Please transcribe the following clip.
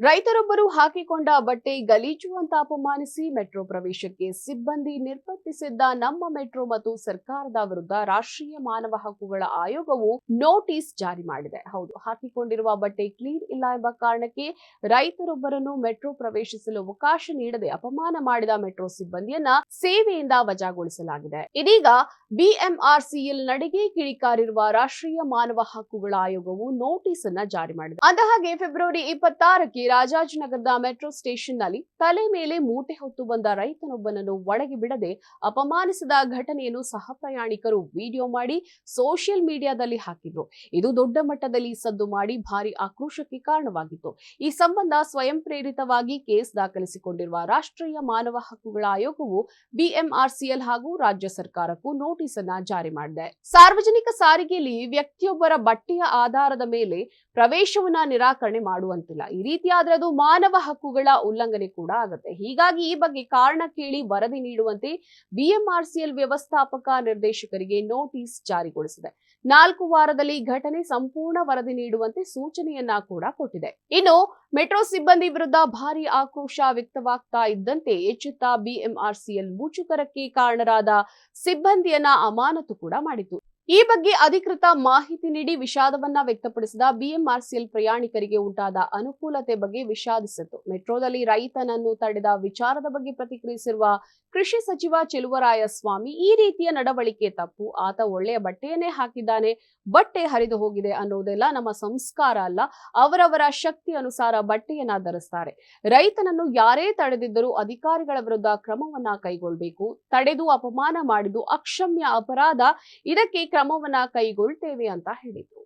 ರೈತರೊಬ್ಬರು ಹಾಕಿಕೊಂಡ ಬಟ್ಟೆ ಗಲೀಜು ಅಂತ ಅಪಮಾನಿಸಿ ಮೆಟ್ರೋ ಪ್ರವೇಶಕ್ಕೆ ಸಿಬ್ಬಂದಿ ನಿರ್ಬಂಧಿಸಿದ್ದ ನಮ್ಮ ಮೆಟ್ರೋ ಮತ್ತು ಸರ್ಕಾರದ ವಿರುದ್ಧ ರಾಷ್ಟ್ರೀಯ ಮಾನವ ಹಕ್ಕುಗಳ ಆಯೋಗವು ನೋಟಿಸ್ ಜಾರಿ ಮಾಡಿದೆ. ಹೌದು, ಹಾಕಿಕೊಂಡಿರುವ ಬಟ್ಟೆ ಕ್ಲೀನ್ ಇಲ್ಲ ಎಂಬ ಕಾರಣಕ್ಕೆ ರೈತರೊಬ್ಬರನ್ನು ಮೆಟ್ರೋ ಪ್ರವೇಶಿಸಲು ಅವಕಾಶ ನೀಡದೆ ಅಪಮಾನ ಮಾಡಿದ ಮೆಟ್ರೋ ಸಿಬ್ಬಂದಿಯನ್ನ ಸೇವೆಯಿಂದ ವಜಾಗೊಳಿಸಲಾಗಿದೆ. ಇದೀಗ ಬಿಎಂಆರ್ಸಿಎಲ್ ನಡಿಗೆ ಕಿಡಿಕಾರಿರುವ ರಾಷ್ಟ್ರೀಯ ಮಾನವ ಹಕ್ಕುಗಳ ಆಯೋಗವು ನೋಟಿಸ್ ಅನ್ನ ಜಾರಿ ಮಾಡಿದೆ. ಅಂದಹಾಗೆ, ಫೆಬ್ರವರಿ ಇಪ್ಪತ್ತಾರಕ್ಕೆ ರಾಜಾಜಿನಗರದ ಮೆಟ್ರೋ ಸ್ಟೇಷನ್ನಲ್ಲಿ ತಲೆ ಮೇಲೆ ಮೂಟೆ ಹೊತ್ತು ಬಂದ ರೈತನೊಬ್ಬನನ್ನು ಒಳಗೆ ಬಿಡದೆ ಅಪಮಾನಿಸಿದ ಘಟನೆಯನ್ನು ಸಹ ಪ್ರಯಾಣಿಕರು ವಿಡಿಯೋ ಮಾಡಿ ಸೋಷಿಯಲ್ ಮೀಡಿಯಾದಲ್ಲಿ ಹಾಕಿದ್ರು. ಇದು ದೊಡ್ಡ ಮಟ್ಟದಲ್ಲಿ ಸದ್ದು ಮಾಡಿ ಭಾರಿ ಆಕ್ರೋಶಕ್ಕೆ ಕಾರಣವಾಗಿತ್ತು. ಈ ಸಂಬಂಧ ಸ್ವಯಂ ಪ್ರೇರಿತವಾಗಿ ಕೇಸ್ ದಾಖಲಿಸಿಕೊಂಡಿರುವ ರಾಷ್ಟ್ರೀಯ ಮಾನವ ಹಕ್ಕುಗಳ ಆಯೋಗವು ಬಿಎಂಆರ್ಸಿಎಲ್ ಹಾಗೂ ರಾಜ್ಯ ಸರ್ಕಾರಕ್ಕೂ ನೋಟಿಸ್ ಅನ್ನ ಜಾರಿ ಮಾಡಿದೆ. ಸಾರ್ವಜನಿಕ ಸಾರಿಗೆಯಲ್ಲಿ ವ್ಯಕ್ತಿಯೊಬ್ಬರ ಬಟ್ಟೆಯ ಆಧಾರದ ಮೇಲೆ ಪ್ರವೇಶವನ್ನ ನಿರಾಕರಣೆ ಮಾಡುವಂತಿಲ್ಲ. ಈ ರೀತಿಯಾದ್ರೆ ಅದು ಮಾನವ ಹಕ್ಕುಗಳ ಉಲ್ಲಂಘನೆ ಕೂಡ ಆಗುತ್ತೆ. ಹೀಗಾಗಿ ಈ ಬಗ್ಗೆ ಕಾರಣ ಕೇಳಿ ವರದಿ ನೀಡುವಂತೆ ಬಿಎಂಆರ್ಸಿಎಲ್ ವ್ಯವಸ್ಥಾಪಕ ನಿರ್ದೇಶಕರಿಗೆ ನೋಟಿಸ್ ಜಾರಿಗೊಳಿಸಿದೆ. ನಾಲ್ಕು ವಾರದಲ್ಲಿ ಘಟನೆ ಸಂಪೂರ್ಣ ವರದಿ ನೀಡುವಂತೆ ಸೂಚನೆಯನ್ನ ಕೂಡ ಕೊಟ್ಟಿದೆ. ಇನ್ನು ಮೆಟ್ರೋ ಸಿಬ್ಬಂದಿ ವಿರುದ್ಧ ಭಾರಿ ಆಕ್ರೋಶ ವ್ಯಕ್ತವಾಗ್ತಾ ಇದ್ದಂತೆ ಎಚ್ಚೆತ್ತ ಬಿಎಂಆರ್ಸಿಎಲ್ ಮುಚುಕರಕ್ಕೆ ಕಾರಣರಾದ ಸಿಬ್ಬಂದಿಯನ್ನ ಅಮಾನತು ಕೂಡ ಮಾಡಿತು ಈ ಬಗ್ಗೆ ಅಧಿಕೃತ ಮಾಹಿತಿ ನೀಡಿ ವಿಷಾದವನ್ನ ವ್ಯಕ್ತಪಡಿಸಿದ ಬಿಎಂಆರ್ಸಿಎಲ್ ಪ್ರಯಾಣಿಕರಿಗೆ ಉಂಟಾದ ಅನುಕೂಲತೆ ಬಗ್ಗೆ ವಿಷಾದಿಸಿತು ಮೆಟ್ರೋದಲ್ಲಿ ರೈತನನ್ನು ತಡೆದ ವಿಚಾರದ ಬಗ್ಗೆ ಪ್ರತಿಕ್ರಿಯಿಸಿರುವ ಕೃಷಿ ಸಚಿವ ಚೆಲುವರಾಯಸ್ವಾಮಿ, ಈ ರೀತಿಯ ನಡವಳಿಕೆ ತಪ್ಪು. ಆತ ಒಳ್ಳೆಯ ಬಟ್ಟೆಯನ್ನೇ ಹಾಕಿದ್ದಾನೆ, ಬಟ್ಟೆ ಹರಿದು ಹೋಗಿದೆ ಅನ್ನೋದೆಲ್ಲ ನಮ್ಮ ಸಂಸ್ಕಾರ ಅಲ್ಲ. ಅವರವರ ಶಕ್ತಿ ಅನುಸಾರ ಬಟ್ಟೆಯನ್ನ ಧರಿಸ್ತಾರೆ. ರೈತನನ್ನು ಯಾರೇ ತಡೆದಿದ್ದರೂ ಅಧಿಕಾರಿಗಳ ವಿರುದ್ಧ ಕ್ರಮವನ್ನ ಕೈಗೊಳ್ಳಬೇಕು ತಡೆದು ಅಪಮಾನ ಮಾಡಿದ್ದು ಅಕ್ಷಮ್ಯ ಅಪರಾಧ. ಇದಕ್ಕೆ ಕ್ರಮವನ್ನ ಕೈಗೊಳ್ತೇವೆ ಅಂತ ಹೇಳಿದ್ರು.